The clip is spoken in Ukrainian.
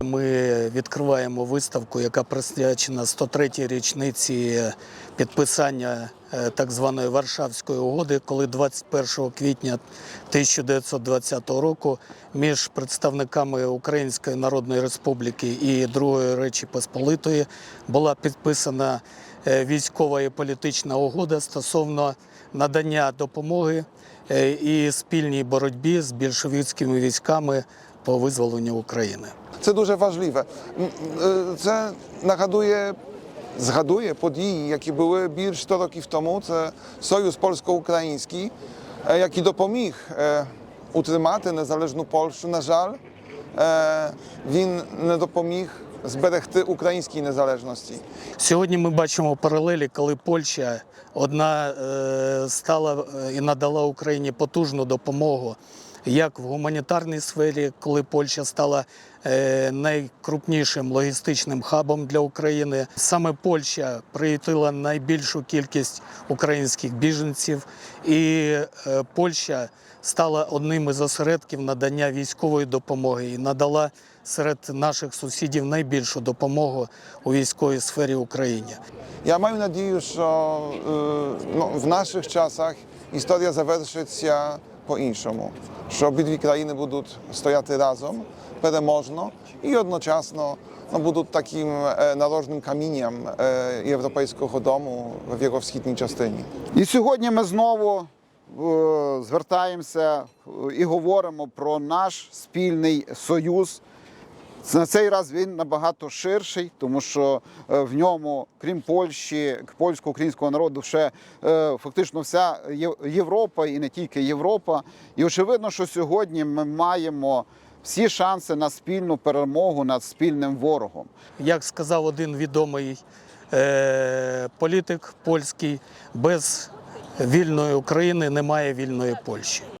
Ми відкриваємо виставку, яка присвячена 103-й річниці підписання е, так званої Варшавської угоди, коли 21 квітня 1920 року між представниками Української Народної Республіки і Другої Речі Посполитої була підписана е, військова і політична угода стосовно надання допомоги е, і спільній боротьбі з більшовицькими військами по визволенню України. Це дуже важливе. Е, Це нагадує, згадує події, які були більш 100 років тому. Це Союз польсько-український, е, який допоміг е, утримати незалежну Польщу. На жаль, він не допоміг зберегти українській незалежності. Сьогодні ми бачимо паралелі, коли Польща одна стала і надала Україні потужну допомогу. Як в гуманітарній сфері, коли Польща стала е, найкрупнішим логістичним хабом для України, саме Польща приютила найбільшу кількість українських біженців, і е, Польща стала одним із осередків надання військової допомоги і надала серед наших сусідів найбільшу допомогу у військовій сфері Україні. Я маю надію, що е, ну, в наших часах історія завершиться по-іншому, що обидві країни будуть стояти разом, переможно і одночасно no, будуть таким е, нарожним камінням е, європейського дому в його східній частині. І сьогодні ми знову е, звертаємося і говоримо про наш спільний союз. На цей раз він набагато ширший, тому що е, в ньому, крім Польщі, польсько-українського народу, ще е, фактично вся Європа і не тільки Європа. І очевидно, що сьогодні ми маємо всі шанси на спільну перемогу над спільним ворогом. Як сказав один відомий е, політик польський, без вільної України немає вільної Польщі.